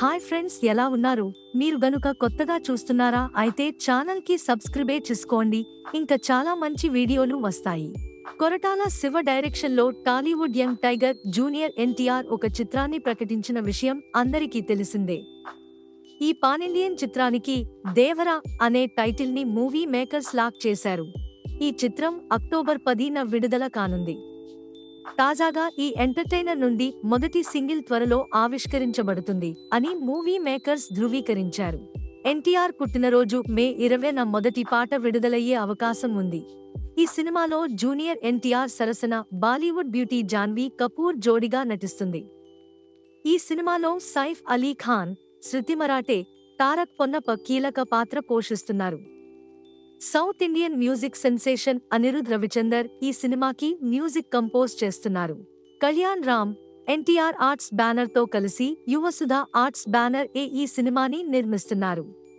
Hi friends ఎలా ఉన్నారు? మీరు గనుక కొత్తగా చూస్తున్నారా అయితే ఛానల్కి సబ్స్క్రైబే చేసుకోండి. ఇంకా చాలా మంచి వీడియోలు వస్తాయి. కొరటాల శివ డైరెక్షన్లో Tollywood young tiger junior NTR ఒక చిత్రాన్ని ప్రకటించిన విషయం అందరికీ తెలిసిందే. ఈ పానిండియన్ చిత్రానికి దేవరా అనే టైటిల్ని మూవీ మేకర్స్ లాక్ చేశారు. ఈ చిత్రం అక్టోబర్ పదిన విడుదల కానుంది. తాజాగా ఈ ఎంటర్టైనర్ నుండి మొదటి సింగిల్ త్వరలో ఆవిష్కరించబడుతుంది అని మూవీ మేకర్స్ ధృవీకరించారు. ఎన్టీఆర్ పుట్టినరోజు మే ఇరవైన మొదటి పాట విడుదలయ్యే అవకాశం ఉంది. ఈ సినిమాలో జూనియర్ ఎన్టీఆర్ సరసన బాలీవుడ్ బ్యూటీ జాన్వీ కపూర్ జోడిగా నటిస్తుంది. ఈ సినిమాలో సైఫ్ అలీ ఖాన్ శృతి మరాఠే తారక్ పొన్నప్ప కీలక పాత్ర పోషిస్తున్నారు. South Indian music sensation Anirudh Ravichander ఈ సినిమాకి మ్యూజిక్ కంపోజ్ చేస్తున్నారు. కళ్యాణ్ రామ్ ఎన్టీఆర్ ఆర్ట్స్ బ్యానర్తో కలిసి యువసుధ ఆర్ట్స్ బ్యానర్ ఏ ఈ సినిమాని నిర్మిస్తున్నారు.